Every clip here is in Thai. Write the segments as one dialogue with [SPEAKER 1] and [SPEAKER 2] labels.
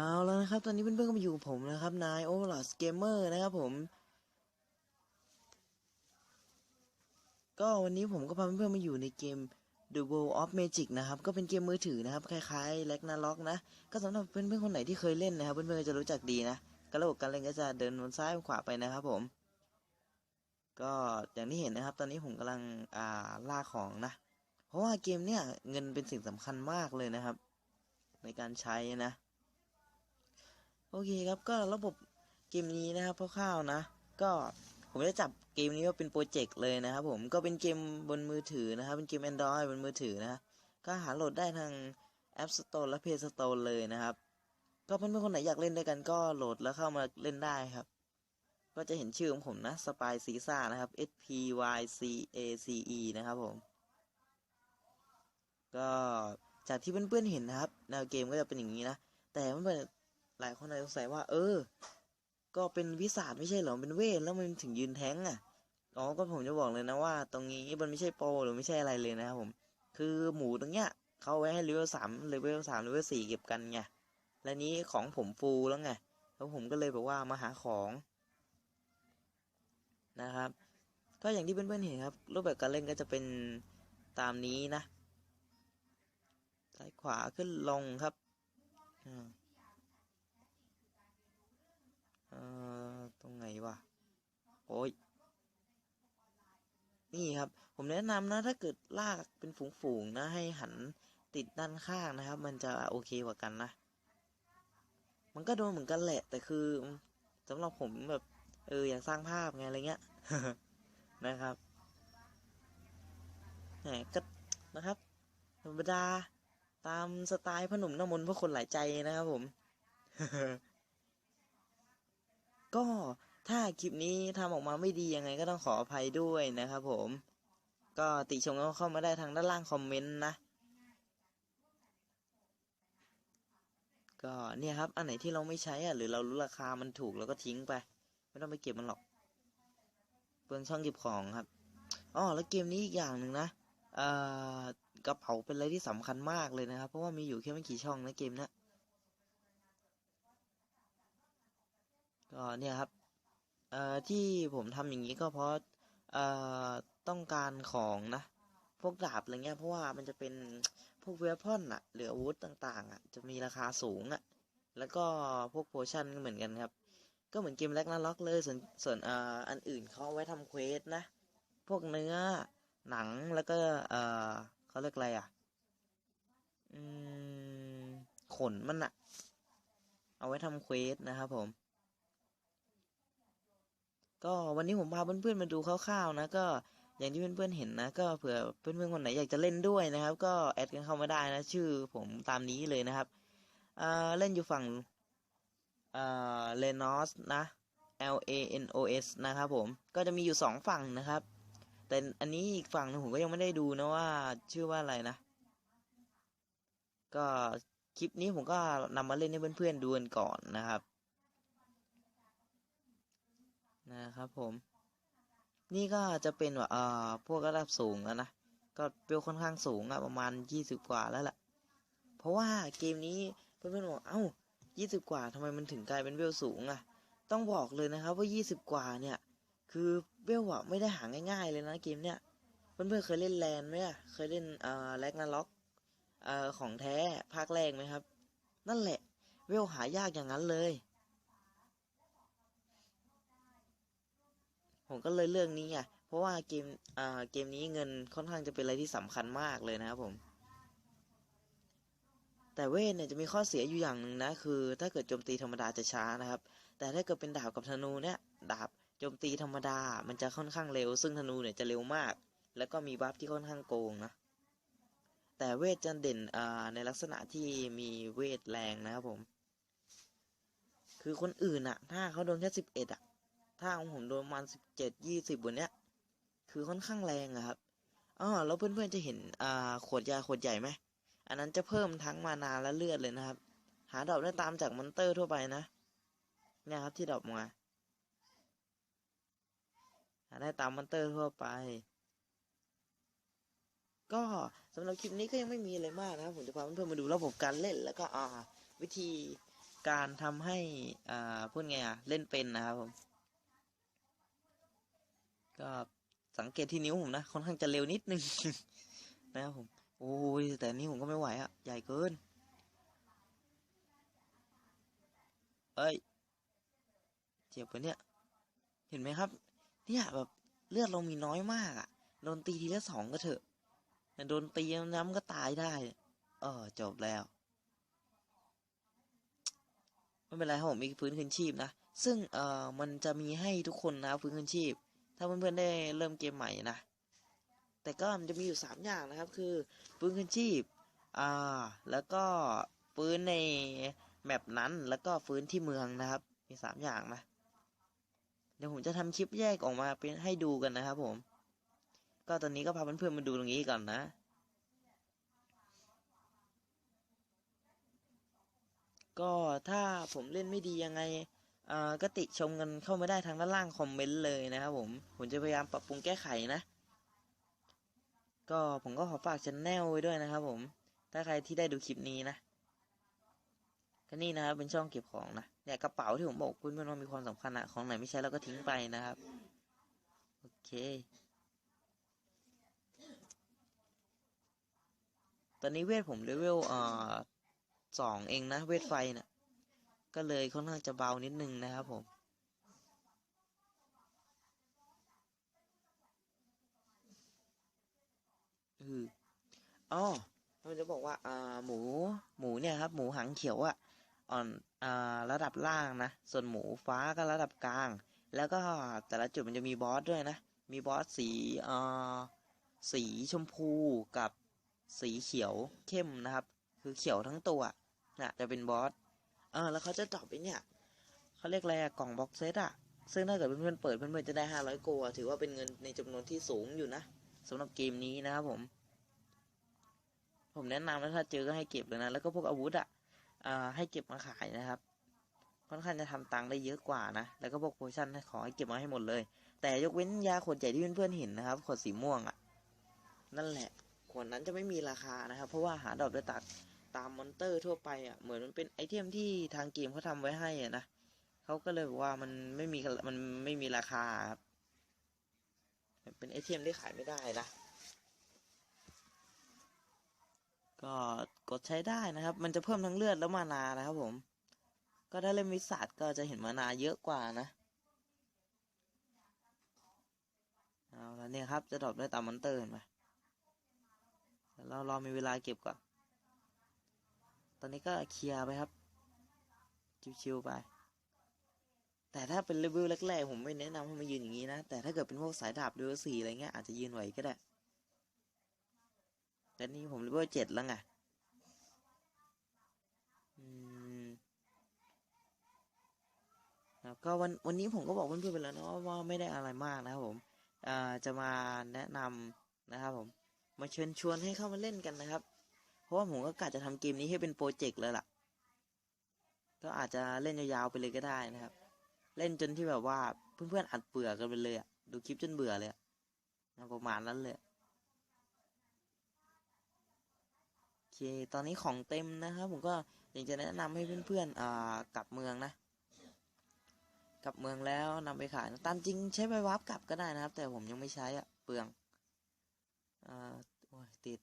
[SPEAKER 1] เอาแล้วนะครับ ตอนนี้เพื่อนๆก็มาอยู่กับผมนะครับ นายโอเวอร์ลอดเกมเมอร์นะครับผม ก็วันนี้ผมก็พาเพื่อนๆมาอยู่ในเกม The World of Magic นะครับ ก็เป็นเกมมือถือนะครับ คล้ายๆ l e g n a r o k นะ ก็สำหรับเพื่อนๆคนไหนที่เคยเล่นนะครับ เพื่อนๆก็จะรู้จักดีนะก็ระบบการเล่นก็จะเดินบนซ้ายบนขวาไปนะครับผม ก็อย่างที่เห็นนะครับ ตอนนี้ผมกำลังอ่าล่าของนะ เพราะว่าเกมเนี่ยเงินเป็นสิ่งสำคัญมากเลยนะครับ ในการใช้นะ โอเคครับก็ระบบเกมนี้นะครับคร่าวๆนะ ก็ผมจะจับเกมนี้ว่าเป็นโปรเจกต์เลยนะครับผมก็เป็นเกมบนมือถือนะครับ เป็นเกม Android บนมือถือนะก็หาโหลดได้ทาง App Store และ Play Store เลยนะครับ ก็เพื่อนๆคนไหนอยากเล่นด้วยกันก็โหลดแล้วเข้ามาเล่นได้ครับ ก็จะเห็นชื่อของผมนะ Spy c e s a นะครับ S P Y C A C E นะครับผม ก็จากที่เพื่อนๆเห็นนะครับแนวเกมก็จะเป็นอย่างนี้นะ แต่เพื่อนๆ หลายคนอาจจะสงสัยว่า เออ ก็เป็นวิสาดไม่ใช่เหรอเป็นเวทแล้วมันถึงยืนแท้งอะอ๋อก็ผมจะบอกเลยนะว่า ตรงนี้มันไม่ใช่โปรหรือไม่ใช่อะไรเลยนะครับผม คือหมูตรงเนี้ยเขาไว้ให้เลเวลสามเลเวลสามเลเวลสี่เก็บกันไงและนี้ของผมฟูลแล้วไงแล้วผมก็เลยแบบว่ามาหาของนะครับ ก็อย่างที่เพื่อนๆเห็นครับ รูปแบบการเล่นก็จะเป็นตามนี้นะซ้ายขวาขึ้นลงครับอ่าเอ่อตรงไหน วะโอ้ย นี่ครับ ผมแนะนำนะ ถ้าเกิดลากเป็นฝูงๆนะ ให้หันติดด้านข้างนะครับ มันจะโอเคกว่ากันนะ มันก็โดนเหมือนกันแหละ แต่คือสำหรับผมแบบ เอออยากสร้างภาพไงอะไรเงี้ย นะครับแหมก็นะครับ ธรรมดาตามสไตล์พหนุ่มน้ำมนต์พื่อคนหลายใจนะครับผม ก็ ถ้าคลิปนี้ทำออกมาไม่ดียังไงก็ต้องขออภัยด้วยนะครับผม ก็ติชมก็เข้ามาได้ทางด้านล่างคอมเมนต์นะ ก็เนี่ยครับ อันไหนที่เราไม่ใช้อะหรือเรารู้ราคามันถูกเราก็ทิ้งไป ไม่ต้องไปเก็บมันหรอก เปลืองช่องเก็บของครับอ๋อแล้วเกมนี้อีกอย่างหนึ่งนะเอ่อกระเป๋าเป็นอะไรที่สำคัญมากเลยนะครับ เพราะว่ามีอยู่แค่ไม่กี่ช่องนะเกมนี้ก็เนี่ยครับ เอ่อที่ผมทำอย่างนี้ก็เพราะเอ่อต้องการของนะ พวกดาบอะไรเงี้ยเพราะว่ามันจะเป็นพวกเวพอนอะหรืออาวุธต่างๆอะจะมีราคาสูงอะแล้วก็พวกโพชั่นก็เหมือนกันครับ ก็เหมือนเกมแร็กนาล็อกเลยส่วนส่วนเอ่ออันอื่นเขาไว้ทำเควสนะ พวกเนื้อหนังแล้วก็เอ่อเขาเรียกอะไรอะอืมขนมันอะเอาไว้ทำเควสนะครับผม ก็วันนี้ผมพาเพื่อนๆมาดูคร่าวๆนะก็อย่างที่เพื่อนๆเห็นนะ ก็เผื่อเพื่อนๆคนไหนอยากจะเล่นด้วยนะครับ ก็แอดกันเข้ามาได้นะ ชื่อผมตามนี้เลยนะครับอ่าเล่นอยู่ฝั่งอ่าเลนอสนะ L A N O S นะครับผมก็จะมีอยู่สองฝั่งนะครับ แต่อันนี้อีกฝั่งนึงผมก็ยังไม่ได้ดูนะว่าชื่อว่าอะไรนะ ก็คลิปนี้ผมก็นำมาเล่นให้เพื่อนๆดูกันก่อนนะครับ นะครับผม นี่ก็จะเป็นว่าเอ่อพวกระดับสูงแล้วนะ ก็เปลค่อนข้างสูงอะประมาณยี่สิบกว่าแล้วแหละเพราะว่าเกมนี้เพื่อนๆบอกเอ้ายี่สิบกว่าทำไมมันถึงกลายเป็นเวลสูงอะต้องบอกเลยนะครับว่ายี่สิบกว่าเนี่ย คือเวลอะไม่ได้หาง่าย ๆ เลยนะเกมเนี้ยเพื่อนๆเคยเล่นแลนไหมอะเคยเล่นเอ่อแลกนาล็อกเอ่อของแท้ภาคแรกไหมครับ นั่นแหละ เวลหายากอย่างนั้นเลย ผมก็เลยเลือกนี้ไงเพราะว่าเกมอ่าเกมนี้เงินค่อนข้างจะเป็นอะไรที่สำคัญมากเลยนะครับผม แต่เวทเนี่ยจะมีข้อเสียอยู่อย่างหนึ่งนะ คือ ถ้าเกิดโจมตีธรรมดาจะช้านะครับ แต่ถ้าเกิดเป็นดาบกับธนูเนี่ยดาบโจมตีธรรมดา มันจะค่อนข้างเร็ว ซึ่งธนูเนี่ยจะเร็วมาก แล้วก็มีบัฟที่ค่อนข้างโกงนะ แต่เวทจะเด่นอ่าในลักษณะที่มีเวทแรงนะครับผม คือคนอื่นอะถ้าเขาโดนแค่สิบเอ็ดอะ ถ้าของผมโดนประมาณสิบเจ็ดยี่สิบบนเนี้ย คือค่อนข้างแรงอะครับอ๋อแล้วเพื่อนๆจะเห็นอ่าขวดยาขวดใหญ่ไหมอันนั้นจะเพิ่มทั้งมานาและเลือดเลยนะครับ หาดอกได้ตามจากมอนเตอร์ทั่วไปนะเนี่ยครับที่ดอกมาหาได้ตามมอนเตอร์ทั่วไป ก็สำหรับคลิปนี้ก็ยังไม่มีอะไรมากนะครับผมจะพาเพื่อนๆมาดูระบบการเล่นแล้วก็อ่าวิธีการทำให้อ่าพูดไงอะเล่นเป็นนะครับผม ก็สังเกตที่นิ้วผมนะค่อนข้างจะเร็วนิดนึงนะครับผม โอ้ยแต่นี่ผมก็ไม่ไหวอะใหญ่เกินเอ้ยเจ็บปะเนี่ย เห็นไหมครับ เนี่ยแบบเลือดเรามีน้อยมากอะโดนตีทีละสองก็เถอะแต่โดนตีน้ำก็ตายได้ เออจบแล้วไม่เป็นไรครับผมมีฟื้นคืนชีพนะ ซึ่งเอ่อมันจะมีให้ทุกคนนะฟื้นคืนชีพ ถ้าเพื่อนๆได้เริ่มเกมใหม่นะ แต่ก็มันจะมีอยู่สามอย่างนะครับ คือฟื้นคืนชีพ อ่า แล้วก็ฟื้นในแมปนั้น แล้วก็ฟื้นที่เมืองนะครับ มีสามอย่างนะ เดี๋ยวผมจะทำคลิปแยกออกมาเป็นให้ดูกันนะครับผม ก็ตอนนี้ก็พาเพื่อนๆมาดูตรงนี้ก่อนนะก็ถ้าผมเล่นไม่ดียังไง ก็ติชมกันเข้ามาได้ทางด้านล่างคอมเมนต์เลยนะครับผม ผมจะพยายามปรับปรุงแก้ไขนะ ก็ผมก็ขอฝากช anel ไว้ด้วยนะครับผม ถ้าใครที่ได้ดูคลิปนี้นะ ก็นี่นะครับเป็นช่องเก็บของนะ เนี่ยกระเป๋าที่ผมบอกเพื่อนว่ามีความสำคัญอะของไหนไม่ใช้เราก็ทิ้งไปนะครับ โอเค ตอนนี้เวทผมเลเวลเอ่อสองเองนะ เวทไฟเนะ่ะ ก็เลยค่อนข้างจะเบานิดนึงนะครับผม อืออ๋อเราจะบอกว่า อ่า หมู หมูเนี่ยครับ หมูหางเขียวอะอ่อน อ่า ระดับล่างนะ ส่วนหมูฟ้าก็ระดับกลาง แล้วก็แต่ละจุดมันจะมีบอสด้วยนะ มีบอสสีอ่าสีชมพูกับสีเขียวเข้มนะครับ คือเขียวทั้งตัวนะจะเป็นบอส เออแล้วเขาจะตอบไปเนี่ยเขาเรียกอะไรอะกล่องบ็อกเซตอะซึ่งถ้าเกิดเพื่อนๆเปิดเพื่อนๆจะได้ห้าร้อยโกะถือว่าเป็นเงินในจำนวนที่สูงอยู่นะสำหรับเกมนี้นะครับผม ผมแนะนำนะถ้าเจอก็ให้เก็บเลยนะแล้วก็พวกอาวุธอะอ่าให้เก็บมาขายนะครับค่อนข้างจะทำตังค์ได้เยอะกว่านะ แล้วก็พวกโพชั่นขอให้เก็บมาให้หมดเลย แต่ยกเว้นยาขวดใหญ่ที่เพื่อนๆเห็นนะครับ ขวดสีม่วงอะนั่นแหละ ขวดนั้นจะไม่มีราคานะครับ เพราะว่าหาดอกได้ตัก ตามมอนเตอร์ทั่วไปอะเหมือนมันเป็นไอเทมที่ทางเกมเขาทำไว้ให้อะนะเขาก็เลยบอกว่ามันไม่มีมันไม่มีราคาครับเป็นไอเทมที่ขายไม่ได้นะก็กดใช้ได้นะครับ มันจะเพิ่มทั้งเลือดแล้วมานานะครับผม ก็ถ้าเล่นวิสัทก็จะเห็นมานาเยอะกว่านะเอาแล้วเนี่ยครับจะดรอปได้ตามมอนเตอร์เห็นไหมเดี๋ยวเรารอมีเวลาเก็บก่อน ตอนนี้ก็เคลียร์ไปครับ ชิวๆไป แต่ถ้าเป็นเลเวลแรกๆ ผมไม่แนะนำให้มายืนอย่างนี้นะ แต่ถ้าเกิดเป็นพวกสายดาบเลเวลสี่อะไรเงี้ยอาจจะยืนไหวก็ได้ แต่นี่ผมเลเวลเจ็ดแล้วไงอืมแล้วก็วันวันนี้ผมก็บอกเพื่อนๆไปแล้วนะว่าไม่ได้อะไรมากนะครับผมอ่าจะมาแนะนำนะครับผม มาเชิญชวนให้เข้ามาเล่นกันนะครับ เพราะว่าผมก็กะจะทำเกมนี้ให้เป็นโปรเจกต์เลยล่ะ ก็อาจจะเล่นยาวๆไปเลยก็ได้นะครับ เล่นจนที่แบบว่าเพื่อนๆอัดเบื่อกันไปเลยอะดูคลิปจนเบื่อเลยอะประมาณนั้นเลยโอเค ตอนนี้ของเต็มนะครับ ผมก็อยากจะแนะนำให้เพื่อนๆอ่ากลับเมืองนะกลับเมืองแล้วนำไปขายตามจริงใช้ใบวาร์ปกลับก็ได้นะครับ แต่ผมยังไม่ใช้อะเปลืองอ่าโอ้ยติด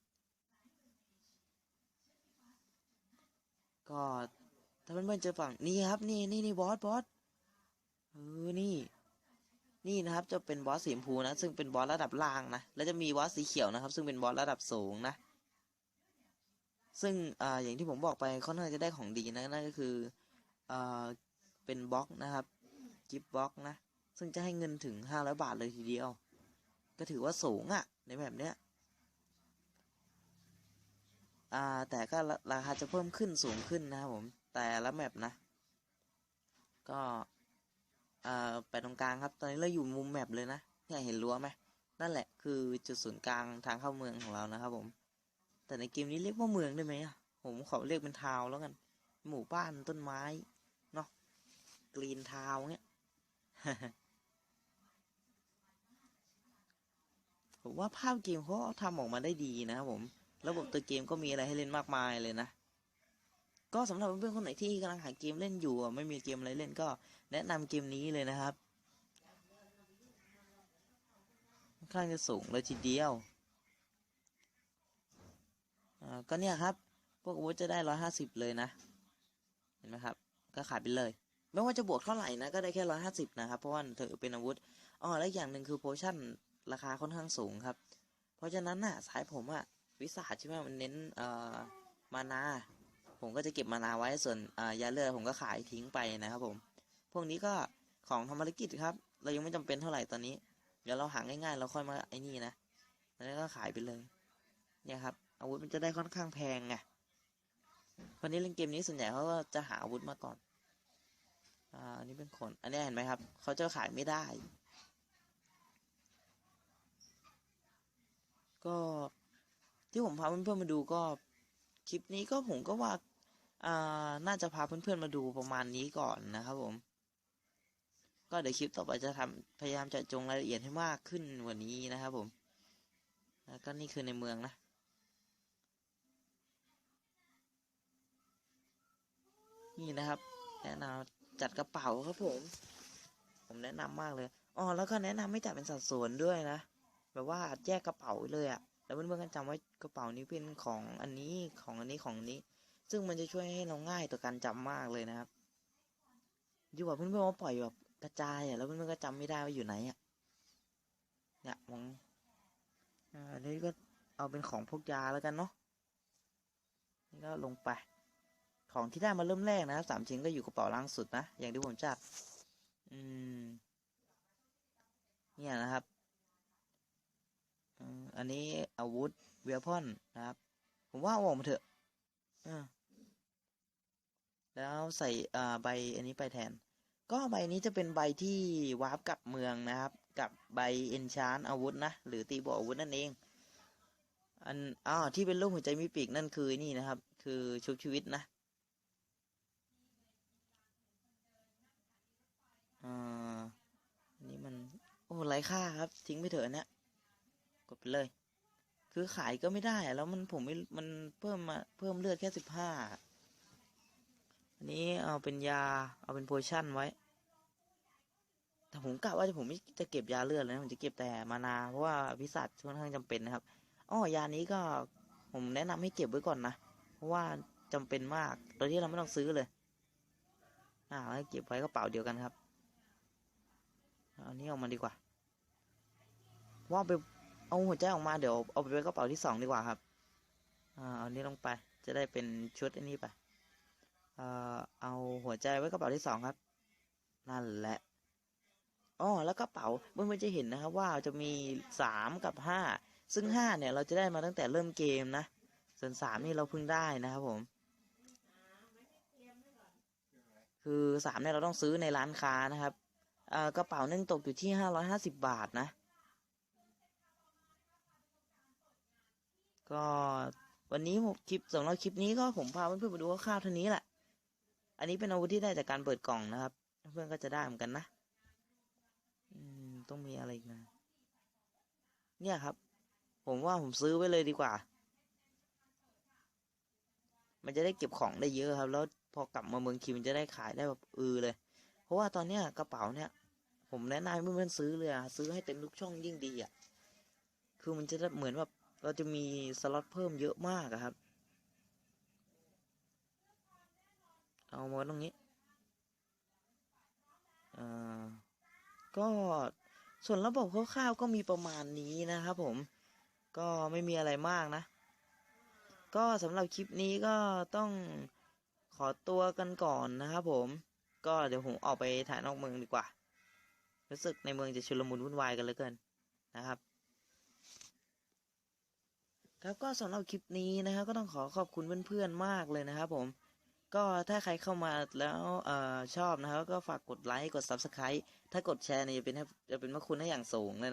[SPEAKER 1] ก็ถ้าเพื่อนๆเจอฝั่งนี่ครับ นี่นี่นี่บอสบอสเออนี่ นี่นะครับ จะเป็นบอสสีชมพูนะ ซึ่งเป็นบอสระดับล่างนะแล้วจะมีบอสสีเขียวนะครับ ซึ่งเป็นบอสระดับสูงนะ ซึ่งอ่าอย่างที่ผมบอกไปค่อนข้างจะได้ของดีนะนั่นก็คืออ่าเป็นบล็อกนะครับกิฟต์บล็อกนะ ซึ่งจะให้เงินถึงห้าร้อยบาทเลยทีเดียว ก็ถือว่าสูงอะ่ะ ในแบบเนี้ย อ่าแต่ก็ราคาจะเพิ่มขึ้นสูงขึ้นนะครับผม แต่ละแมปนะ ก็อ่าไปตรงกลางครับ ตอนนี้เราอยู่มุมแมปเลยนะเนี่ยเห็นรั้วไหมนั่นแหละคือจุดศูนย์กลางทางเข้าเมืองของเรานะครับผม แต่ในเกมนี้เรียกว่าเมืองได้ไหมอะผมขอเรียกเป็นทาวแล้วกัน หมู่บ้านต้นไม้เนาะกรีนทาวเงี้ยผมว่าภาพเกมเขาทำออกมาได้ดีนะครับผม ระบบตัวเกมก็มีอะไรให้เล่นมากมายเลยนะ ก็สำหรับเพื่อนๆคนไหนที่กำลังหาเกมเล่นอยู่ไม่มีเกมอะไรเล่นก็แนะนำเกมนี้เลยนะครับค่อนข้างจะสูงเลยทีเดียวอ่าก็เนี่ยครับ พวกอาวุธจะได้ร้อยห้าสิบเลยนะ เห็นไหมครับ ก็ขายไปเลย ไม่ว่าจะบวกเท่าไหร่นะ ก็ได้แค่ร้อยห้าสิบนะครับ เพราะว่าเธอเป็นอาวุธ อ๋อ และอีกอย่างหนึ่งคือโพชั่นราคาค่อนข้างสูงครับ เพราะฉะนั้นน่ะ สายผมอะ วิสาใช่ไหมมันเน้นเอ่อมานา ผมก็จะเก็บมานาไว้ส่วนอ่ายาเลือดผมก็ขายทิ้งไปนะครับผม พวกนี้ก็ของทำภารกิจครับ เรายังไม่จำเป็นเท่าไหร่ตอนนี้ เดี๋ยวเราหาง่ายๆ เราค่อยมาไอ้นี่นะ แล้วก็ขายไปเลย เนี่ยครับ อาวุธมันจะได้ค่อนข้างแพงไงคนนี้เล่นเกมนี้ส่วนใหญ่เขาก็จะหาอาวุธมาก่อน อ่าอันนี้เป็นคน อันนี้เห็นไหมครับ เขาจะขายไม่ได้ ก็ ที่ผมพาเพื่อนๆมาดูก็คลิปนี้ก็ผมก็ว่าอ่าน่าจะพาเพื่อนๆมาดูประมาณนี้ก่อนนะครับผม ก็เดี๋ยวคลิปต่อไปจะทำพยายามจะจงรายละเอียดให้มากขึ้นกว่านี้นะครับผมแล้วก็นี่คือในเมืองนะนี่นะครับ แนะนำจัดกระเป๋าครับผม ผมแนะนำมากเลยอ๋อแล้วก็แนะนำไม่จัดเป็นสัดส่วนด้วยนะแบบว่าแยกกระเป๋าเลยอะ แล้วเพื่อนๆกันจำไว้กระเป๋านี้เป็นของอันนี้ของอันนี้ของอันนี้ ซึ่งมันจะช่วยให้เราง่ายต่อการจำมากเลยนะครับ อยู่กับเพื่อนๆว่าปล่อยแบบกระจายอะแล้วเพื่อนๆก็จำไม่ได้ว่าอยู่ไหนอะเนี่ยมองอ่าอันนี้ก็เอาเป็นของพวกยาแล้วกันเนาะนี่ก็ลงไป ของที่ได้มาเริ่มแรกนะครับสามชิ้นก็อยู่กระเป๋าล่างสุดนะอย่างที่ผมจัด อืม เนี่ยนะครับ อันนี้อาวุธเวพอนนะครับ ผมว่าออกมาเถอะอแล้วใส่อ่าใบอันนี้ไปแทน ก็ใบนี้จะเป็นใบที่วาร์ปกลับเมืองนะครับ กับใบเอนชานอาวุธนะ หรือตีบวกอาวุธนั่นเอง อันอ้าวที่เป็นรูปหัวใจมีปีกนั่นคือนี่นะครับ คือชุบชีวิตนะอ่านนี้มัน โอ้ไร้ค่าครับ ทิ้งไปเถอะอันเนี้ย กดไปเลย คือขายก็ไม่ได้แล้วมันผมไม่มันเพิ่มมาเพิ่มเลือดแค่สิบห้าอันนี้เอาเป็นยาเอาเป็นโพชั่นไว้ แต่ผมกะว่าจะผมไม่จะเก็บยาเลือดเลยนะผมจะเก็บแต่มานา เพราะว่าพิศาจค่อนข้างจำเป็นนะครับอ๋อยานี้ก็ผมแนะนำให้เก็บไว้ก่อนนะ เพราะว่าจำเป็นมากโดยที่เราไม่ต้องซื้อเลย อ่าแล้วเก็บไว้กระเป๋าเดียวกันครับอาอันนี้ออกมาดีกว่า ว่าไป เอาหัวใจออกมาเดี๋ยวเอาไปไว้กระเป๋าที่สองดีกว่าครับ อ่าเอานี้ลงไป จะได้เป็นชุดอันนี้ไปเอ่อเอาหัวใจไว้กระเป๋าที่สองครับ นั่นแหละอ๋อแล้วกระเป๋าเพื่อนๆจะเห็นนะครับ ว่าจะมีสามกับห้าซึ่งห้าเนี่ยเราจะได้มาตั้งแต่เริ่มเกมนะ ส่วนสามนี่เราเพิ่งได้นะครับผม คือสามเนี่ยเราต้องซื้อในร้านค้านะครับเอ่อกระเป๋านึ่งตกอยู่ที่ห้าร้อยห้าสิบบาทนะ ก็วันนี้ผมคลิปสำหรับคลิปนี้ก็ผมพาเพื่อนๆมาดูคร่าวๆเท่านี้แหละ อันนี้เป็นอาวุธที่ได้จากการเปิดกล่องนะครับ เพื่อนก็จะได้เหมือนกันนะ อืมต้องมีอะไรอีกนะ เนี่ยครับ ผมว่าผมซื้อไว้เลยดีกว่า มันจะได้เก็บของได้เยอะครับ แล้วพอกลับมาเมืองคีมันจะได้ขายได้แบบอือเลย เพราะว่าตอนเนี้ยกระเป๋าเนี่ย ผมแนะนำให้เพื่อนๆซื้อเลยอะซื้อให้เต็มทุกช่องยิ่งดีอะคือมันจะเหมือนแบบ เราจะมีสล็อตเพิ่มเยอะมากครับ เอามาตรงนี้อ่าก็ส่วนระบบคร่าวๆก็มีประมาณนี้นะครับผมก็ไม่มีอะไรมากนะ ก็สำหรับคลิปนี้ก็ต้องขอตัวกันก่อนนะครับผม ก็เดี๋ยวผมออกไปถ่ายนอกเมืองดีกว่า รู้สึกในเมืองจะชุลมุนวุ่นวายกันเหลือเกินนะครับ ครับก็สำหรับคลิปนี้นะครับก็ต้องขอขอบคุณเพื่อนๆมากเลยนะครับผม ก็ถ้าใครเข้ามาแล้วอชอบนะครับ ก็ฝากกดไลค์กด Subscribe ถ้ากดแชร์เนี่ยจะเป็นจะเป็นพระคุณให้อย่างสูงเลย